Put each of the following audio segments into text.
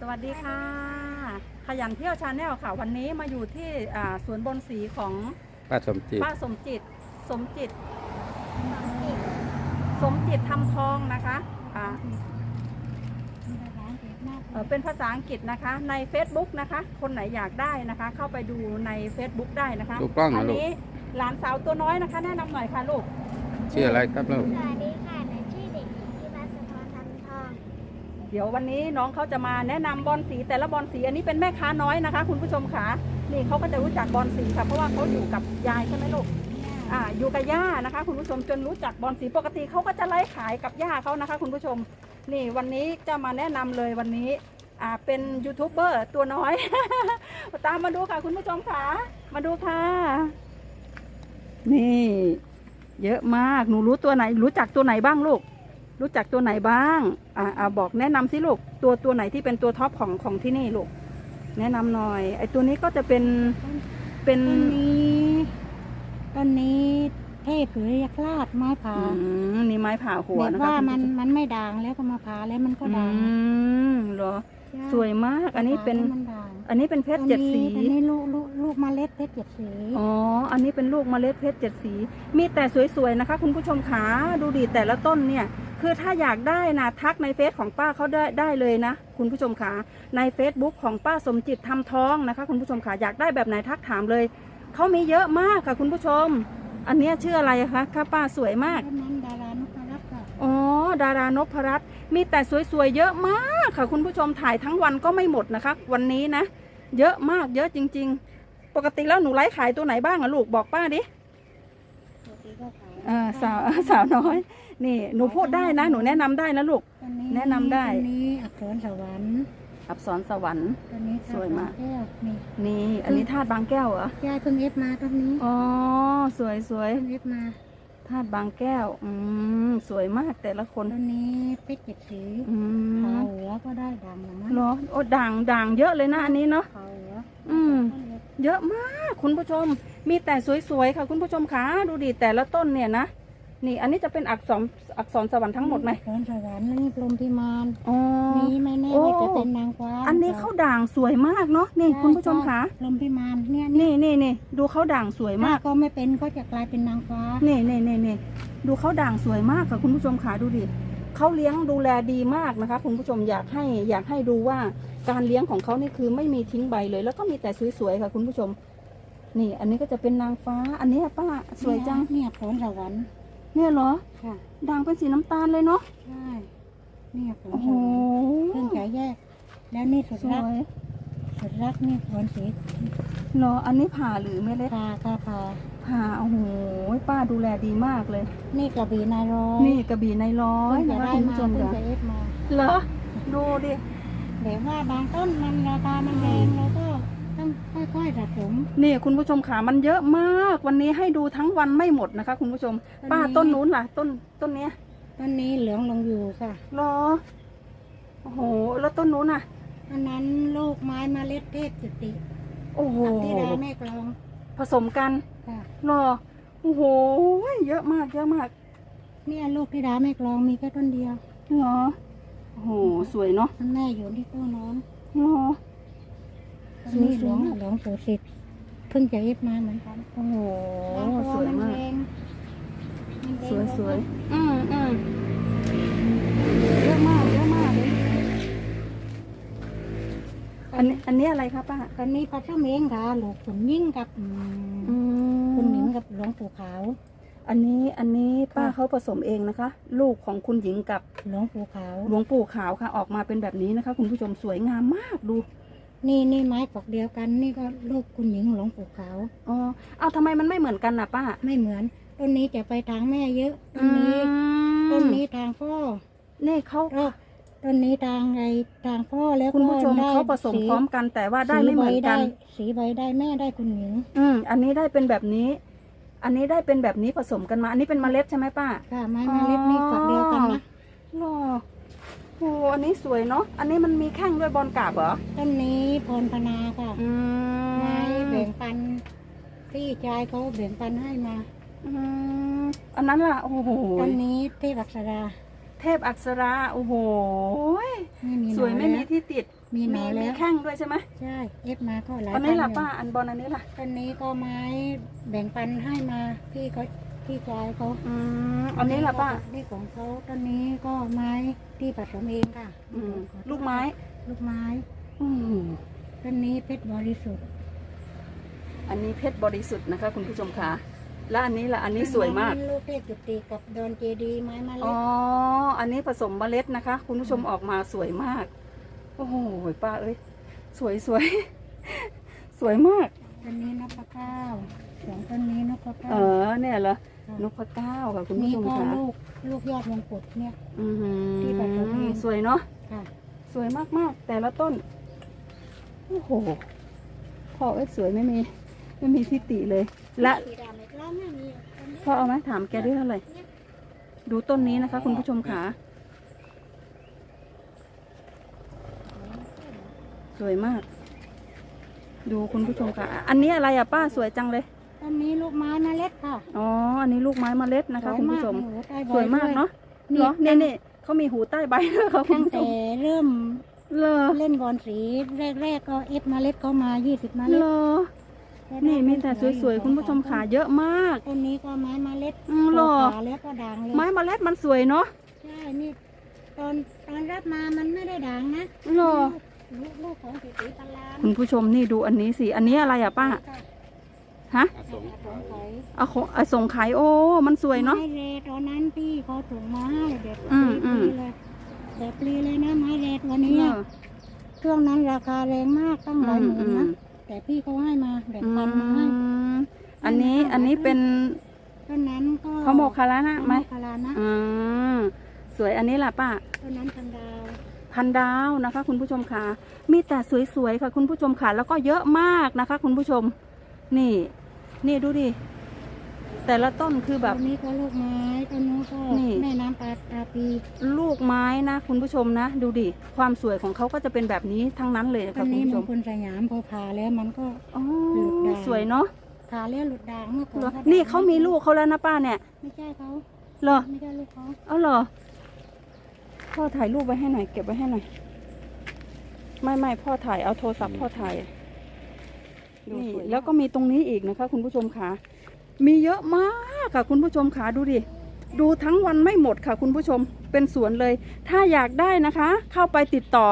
สวัสดีค่ะ ขยันเที่ยวชาแนลค่ะ วันนี้มาอยู่ที่อ่าสวนบนสีของป้าสมจิตป้าสมจิต สมจิต สมจิตทำทองนะคะอ่าเอ่อเป็นภาษาอังกฤษนะคะ ใน Facebook นะคะ คนไหนอยากได้นะคะ เข้าไปดูใน Facebook ได้นะคะดูกล้องอันะลูกนี้หลานสาวตัวน้อยนะคะ แนะนำหน่อยค่ะลูกชื่ออะไรครับลูกสวัสดีค่ะหนูชื่อเด็กหญิงที่วัดสะทอนทำทอง เดี๋ยววันนี้น้องเขาจะมาแนะนำบอลสีแต่ละบอลสีอันนี้เป็นแม่ค้าน้อยนะคะ คุณผู้ชมค่ะนี่เขาก็จะรู้จักบอลสีค่ะเพราะว่าเขาอยู่กับยายใช่ไหมลูกอ่าอยู่กับย่านะคะ คุณผู้ชมจนรู้จักบอลสีปกติเขาก็จะไล่ขายกับย่าเขานะคะ คุณผู้ชมนี่วันนี้จะมาแนะนำเลยวันนี้อ่าเป็นยูทูบเบอร์ตัวน้อย ตามมาดูค่ะคุณผู้ชมค่ะมาดูค่ะ นี่ เยอะมากหนูรู้ตัวไหน รู้จักตัวไหนบ้างลูก รู้จักตัวไหนบ้าง อ่าอ่าบอกแนะนำสิลูก ตัวตัวไหนที่เป็นตัวท็อปของของที่นี่ลูก แนะนำหน่อย ไอตัวนี้ก็จะเป็น เป็นต้นนี้ต้นนี้เทพหรือยักษ์ลาดไม้ผาอืมนี่ไม้ผ่าหัวแบบนะคะว่าคุณมันผู้ชมันไม่ด่างแล้วก็มาผ่าแล้วมันก็อืด่าง มเหรอใช่ สวยมาก อันนี้เป็นผ่าแล้วมันด่างอันนี้เป็นเพชรเจ็ดสีอันนี้ลูกลูกลูกเมล็ดเพชรเจ็ดสี อ๋อ อันนี้เป็นลูกเมล็ดเพชรเจ็ดสี มีแต่สวยๆนะคะ คุณผู้ชมขาดูดีแต่ละต้นเนี่ย คือถ้าอยากได้นะทักในเฟซของป้าเขาได้ได้เลยนะ คุณผู้ชมขาใน Facebook ของป้าสมจิตทำทองนะคะ คุณผู้ชมขาอยากได้แบบไหนทักถามเลย เขามีเยอะมากค่ะคุณผู้ชม อันเนี้ยชื่ออะไรคะค่ะป้าสวยมาก อ๋อ ดารานพรัตน์มีแต่สวยๆเยอะมากค่ะ คุณผู้ชมถ่ายทั้งวันก็ไม่หมดนะคะ วันนี้นะ เยอะมากเยอะจริง ๆ ปกติแล้วหนูไลฟ์ขายตัวไหนบ้างอะลูกบอกป้าดิปกติก็ขายเออสาวสาวน้อย นี่ หนูพูดได้นะ หนูแนะนำได้นะลูกต้นนี้แนะนำได้ต้นนี้อักษรสวรรค์อับสรสวรรค์ต้นนี้สวยมาก แก้วนี่นี่ อันนี้ธาตุบางแก้วเหรอยายเพิ่งเอฟมาต้นนี้อ๋อสวยสวยเพิ่งเอฟมา ธาตุบางแก้ว อืมสวยมากแต่ละคนต้นนี้เพชรเจ็ดสีอืขามหัวก็ได้ดังนะมั้งเหรอโอ้ด่างด่างเยอะเลยนะอันนี้เนาะขาวหัวอืม เยอะมากคุณผู้ชม มีแต่สวยๆค่ะ คุณผู้ชมคะดูดิแต่ละต้นเนี่ยนะ นี่อันนี้จะเป็นอักษรอักษรสวรรค์ทั้งหมดไหมสวนสวรรค์แล้วนี่พรหมพิมานอ๋อนี่ไม่แน่โอ้ว่าจะเป็นนางฟ้าอันนี้เขาด่างสวยมากเนาะนี่คุณผู้ชมคะพรหมพิมานเนี่ยนี่นี่นี่นี่ดูเขาด่างสวยถ้ามากก็ไม่เป็นก็จะกลายเป็นนางฟ้านี่นี่นี่นี่ดูเขาด่างสวยมากค่ะคุณผู้ชมขาดูดิเขาเลี้ยงดูแลดีมากนะคะ คุณผู้ชมอยากให้อยากให้ดูว่าการเลี้ยงของเขานี่คือไม่มีทิ้งใบเลย แล้วก็มีแต่สวยๆค่ะ คุณผู้ชม นี่ อันนี้ก็จะเป็นนางฟ้า อันนี้ป้าสวยจัง เนี่ยสวนสวรรค์ เนี่ยเหรอค่ะด่างเป็นสีน้ำตาลเลยเนาะใช่เนี่ยสวนโอ้สโหวรรค์เพิ่งจะแยก แล้วนี่สุดสรักวยสุดรักนี่สวนสีเหรออันนี้ผ่าหรือไม่เล็กพาค่ะพาผ่าโอ้โหป้าดูแลดีมากเลย นี่กระบี่นายร้อยนี่กระบี่ในร้อยเพิ่งนะจะคะได้คุณมาผู้ชมเพิ่งเดี๋ยวจะเอฟมา เหรอดูดิแบบว่าบางต้นมันราคามันแรงเราก็ ต้องค่อยๆสะสม นี่คุณผู้ชมขามันเยอะมาก วันนี้ให้ดูทั้งวันไม่หมดนะคะ คุณผู้ชม ต้นนี้ ป้าต้นนู้นล่ะ ต้นต้นเนี้ยต้นนี้เหลืองลงอยู่ค่ะ เหรอโอ้โห แล้วต้นนู้นน่ะ อันนั้นลูกไม้เมาเล็ดเทพจุติโอ้โหกับที่ดาแม่กลองผสมกันค่ะ เหรอโอ้โหเยอะมากเยอะมากเนี่ยลูกที่ดาแม่กลองมีแค่ต้นเดียวเหรอโอ้โหสวยเนาะ มันแม่อยู่ที่ตู้น้องเหรอ ต้นนี้สหลววยงมากหลวงปู่สิทธิ์เพิ่งจะเอฟมาเหมือนกันโอ้โหเพสราะวยนมากแรงมันแรงสวยสวยอืมอืมเยอะมากเยอะมากเลยอันนี้อันนี้อะไรคะป้าตอนนี้พระเจ้าเมงค่ะหลวงขุนยิ่งกับอืมอืมคุณหมิงกับหลวงปู่ขาว อันนี้อันนี้ป้าค่ะเขาผสมเองนะคะ ลูกของคุณหญิงกับหลวงปู่ขาวหลวงปู่ขาวค่ะ ออกมาเป็นแบบนี้นะคะ คุณผู้ชมสวยงามมากดู นี่นี่ไม้ฝักเดียวกัน นี่ก็ลูกคุณหญิงหลวงปู่ขาว อ๋อ เอาทำไมมันไม่เหมือนกันน่ะป้า ไม่เหมือน ต้นนี้จะไปทางแม่เยอะ ต้นนี้ อืมต้นนี้ทางพ่อนี่เขาแล้วต้นนี้ทางไอทางพ่อแล้วคุณผู้ชมก็ได้เขาผสมสีพร้อมกันแต่ว่าได้ไม่เหมือนกัน สีใบได้สีใบได้แม่ได้คุณหญิง อืม อันนี้ได้เป็นแบบนี้ อันนี้ได้เป็นแบบนี้ผสมกันมา อันนี้เป็นเมล็ดใช่ไหมป้า ค่ะไม้เมล็ดนี่ฝักเดียวกันนะ หรอ โอ้อันนี้สวยเนาะ อันนี้มันมีแข้งด้วยบอลกาบเหรอ ต้นนี้พรพนาค่ะอืมไม้แบ่งปันพี่ชายเขาแบ่งปันให้มา อืมอันนั้นล่ะ โอ้โห ต้นนี้เทพอักษราอเทพอักษราโอ้โห ไม่มีหนสวยไม่มีแล้วที่ติด มีหนมีอแล้มีวแข้งด้วยใช่ไหมใช่เอฟมาก็หลายอันนี้ล่ะพัป้าอยู่อันบอลอันนี้ล่ะ ต้นนี้ก็ไม้แบ่งปันให้มาพี่เขา พี่ชายเขาอืมอันนี้ล่ะป้านี่ของเขาต้นนี้ก็ไม้ที่ผสมเองค่ะอืมลูกไม้ ลูกไม้ อืมต้นนี้เพชรบริสุทธิ์ อันนี้เพชรบริสุทธิ์นะคะ คุณผู้ชมค่ะและอันนี้ล่ะอันนี้สวยมาก ลูกเทพจุติกับดอนเจดีย์ไม้มาอ๋เล็อดอันนี้ผสมเมล็ดนะคะ คุณผู้ชมออกมาสวยมาก โอ้โหป้าเอ้ยสวยสวย สวยมาก ต้นนี้นพเก้าสองต้นนี้นพเก้าเออเนี่ยเหรอ นพเก้าค่ะคุณผู้นี่ชมก็ค่ะลูกลูกยอดมงกุฎเนี่ย อื้อหือที่ผสมเองสวยเนาะ ค่ะ สวยมากๆ แต่ละต้น โอ้โหพ่อเอ้ยสวยไม่มี ไม่มีที่ติเลยและสีดำอีกแล้วไม่มีต้นนี้พ่อเอาไหมถามแกได้เท่าไหร่ ดูต้นนี้นะคะ คุณผู้ชมค่ะ สวยมาก ดูคุณผู้ชมค่ะอันนี้อะไรอะป้าสวยจังเลย ต้นนี้ลูกไม้เมล็ดค่ะ อ๋อ อันนี้ลูกไม้เมล็ดนะคะคุณผู้ชมโอ้โหใต้ใบสวยมากด้เนาะนี่เหรอเนี่ยเนี่ยเขามีหูใต้ใบด้วยค่ะคุณตั้งผู้ชแต่มเริ่มเลอเล่นบอลสีแรกๆก็เอฟเมล็ดเขามา20เมเลล็ดอนี่มีแต่สวยๆคุณผู้ชมขาเยอะมากต้นนี้ก็ไม้เมล็ดอืมเหรอขาแล้วก็ด่างเลยไม้เมล็ดมันสวยเนาะใช่นี่ตอนตอนรับมามันไม่ได้ด่างนะเหรอลูกลูกของสีสีตลาดคุณผู้ชมนี่ดูอันนี้สิ อันนี้อะไรอะป้า ฮะสงไข่เอาของเอาส่งขายโอ้ มันสวยเนาะ ไม้เรตอนนั้นพี่เขาส่งมาให้เด็ดอืมปอืลีมเลยแบบปลีเลยนะไม้เรตวันนี้เออะอ ช่วงนั้นราคาแรงมากตั้งหลายหมื่นนะแต่พี่เขาให้มาแบ่งอืปันมาให้มอันนี้อันนี้เป็นต้นนั้นก็เขาโมกคาระนะไหมคารานะอืมสวยอันนี้ล่ะป้า ต้นนั้นพันดาวพันดาวนะคะ คุณผู้ชมค่ะมีแต่สวยๆค่ะ คุณผู้ชมค่ะ แล้วก็เยอะมากนะคะ คุณผู้ชม นี่ นี่ดูดิ แต่ละต้นคือแบบต้นนี้ก็ลูกไม้ต้นนู้นก็นี่ แม่น้ำปลาตาปีลูกไม้นะ คุณผู้ชมนะ ดูดิ ความสวยของเขาก็จะเป็นแบบนี้ทั้งนั้นเลยนะต้คะนคุณนี้ผู้มชงมคลสยามพอผ่าแล้วมันก็ อ๋อหลุดด่าง สวยเนาะผ่าแล้วหลุดด่างเมื่อก่อนเหรอก็ด่นี่เขามีลูกเขาแล้วนะป้าเนี่ยไม่ใช่เขาเหรอ ไม่ใช่ลูกเขาเอาเหรอพ่อถ่ายรูปไว้ให้หน่อย เก็บไว้ให้หน่อย ไม่ไม่พ่อถ่ายเอาโทรศัพท์พ่อถ่าย นี่ แล้วก็มีตรงนี้อีกนะคะ คุณผู้ชมค่ะมีเยอะมากค่ะ คุณผู้ชมค่ะดูดิดูทั้งวันไม่หมดค่ะ คุณผู้ชมเป็นสวนเลย ถ้าอยากได้นะคะ เข้าไปติดต่อ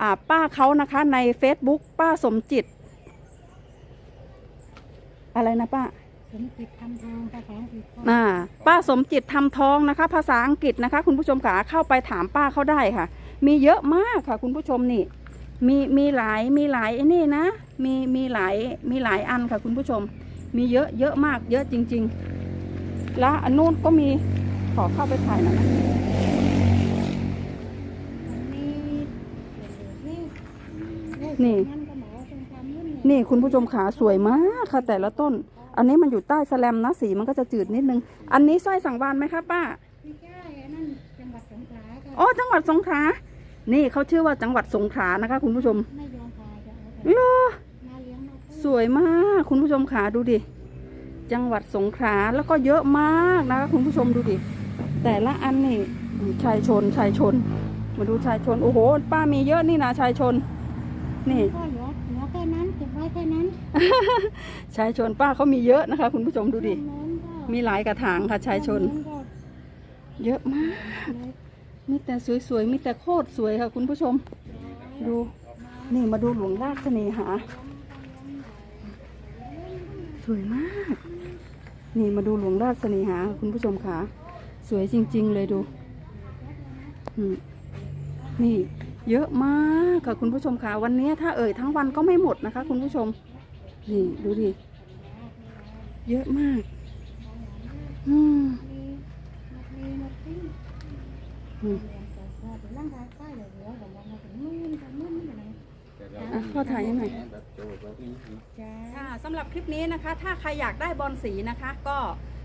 อ่าป้าเขานะคะใน Facebook ป้าสมจิต อะไรนะป้าสมจิตทำทองภาษาอังกฤษก็อ่าป้าสมจิตทำทองนะคะ ภาษาอังกฤษนะคะ คุณผู้ชมขาเข้าไปถามป้าเขาได้ค่ะ มีเยอะมากค่ะ คุณผู้ชมนี่ มีมีหลายมีหลายไอ้นี่นะ มีมีหลายมีหลายอันค่ะคุณผู้ชม มีเยอะเยอะมากเยอะจริง ๆ แล้วอันนู้นก็มีขอเข้าไปถ่ายหน่อยนะนี่ นี่นั่นก็หมอเป็นความนุ่มนี่คุณผู้ชมขาสวยมากค่ะแต่ละต้น อันนี้มันอยู่ใต้แสแลมนะสีมันก็จะจืดนิดนึง อันนี้สร้อยสังวานไหมคะป้าไม่ใช่อันนั่นจังหวัดสงขลาค่ะอ๋อจังหวัดสงขลา นี่เขาชื่อว่าจังหวัดสงขลานะคะ คุณผู้ชมไม่ยอมพาจะเอาเหรอมาเลี้ยงเราสวยมากคุณผู้ชมขาดูดิ จังหวัดสงขลาแล้วก็เยอะมากนะคะ คุณผู้ชมดูดิ แต่ละอันนี่อืมชายชนชายชน มาดูชายชน โอ้โห ป้ามีเยอะนี่นะชายชน นี่ ก็เหลือเหลือแค่นั้นเก็บไว้แค่นั้นชายชนป้าเขามีเยอะนะคะ คุณผู้ชมดูดิตรงโน้นก็มีหลายกระถางค่ะชายชนตรงโก็เยอะมาก มีแต่สวยๆ มีแต่โคตรสวยค่ะคุณผู้ชม ดู นี่มาดูหลวงราชเสน่หา สวยมาก นี่มาดูหลวงราชเสน่หา คุณผู้ชมค่ะสวยจริง ๆ เลยดู นี่เยอะมากค่ะคุณผู้ชมค่ะวันนี้ถ้าเอ่ยทั้งวันก็ไม่หมดนะคะ คุณผู้ชม นี่ดูดิ เยอะมาก อืม อืมว่าเป็นร่างกายใต้เหลือเหลือแต่ว่ามาถึงนู่นถึงนู่นนี่อะไรอะพ่อถ่ายให้หน่อยจ้าค่ะสำหรับคลิปนี้นะคะ ถ้าใครอยากได้บอลสีนะคะ ก็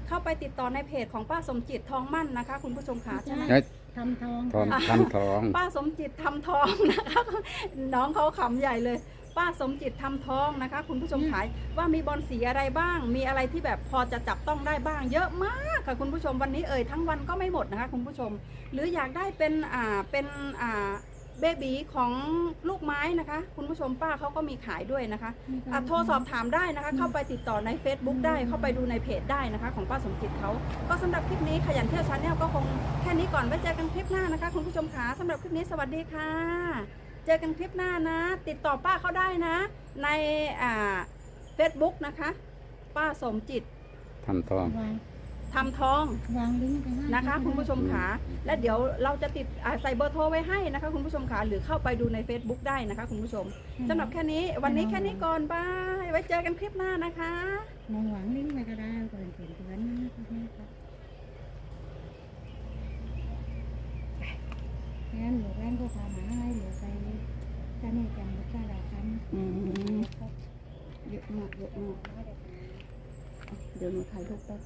เข้าไปติดต่อในเพจของป้าสมจิตทองมั่นนะคะ คุณผู้ชมค่ะใช่ไหมใช้ทำทอง ทองค่ะทำทอง ป้าสมจิตทำทองนะคะ น้องเขาขำใหญ่เลย ป้าสมจิตทำทองนะคะ คุณผู้ชมขายว่ามีบอลสีอะไรบ้าง มีอะไรที่แบบพอจะจับต้องได้บ้าง เยอะมากค่ะคุณผู้ชมวันนี้เอ่ยทั้งวันก็ไม่หมดนะคะ คุณผู้ชม หรืออยากได้เป็นอ่าเป็นอ่าเบบีของลูกไม้นะคะ คุณผู้ชมป้าเขาก็มีขายด้วยนะคะอะโทรสอบถามได้นะคะ เข้าไปติดต่อใน Facebook ได้เข้าไปดูในเพจได้นะคะ ของป้าสมจิตเขาก็สำหรับคลิปนี้ขยันเที่ยวชาแนลก็คงแค่นี้ก่อนไว้เจอกันคลิปหน้านะคะ คุณผู้ชมขาสำหรับคลิปนี้สวัสดีค่ะ เจอกันคลิปหน้านะ ติดต่อป้าเขาได้นะ ในอ่า Facebook นะคะ ป้าสมจิตทำทอง วางทำทองวางลิงก์ไปให้นะคะ คุณผู้ชมขาและเดี๋ยวเราจะติดอ่าใส่เบอร์โทรไว้ให้นะคะ คุณผู้ชมขาหรือเข้าไปดูใน Facebook ได้นะคะ คุณผู้ชมสำหรับแค่นี้วันนี้แค่นี้ก่อนบายไว้เจอกันคลิปหน้านะคะ มองวางลิงก์ไปก็ได้ก็เป็นเพื่อนเพื่อนนะครับ แอนหรือแอนก็พามาให้หรือไปจะนี่จังหวัดชาดาคันอืมเยอะมากเยอะมากเดี๋ยวหนูถ่ายรูปแป๊บ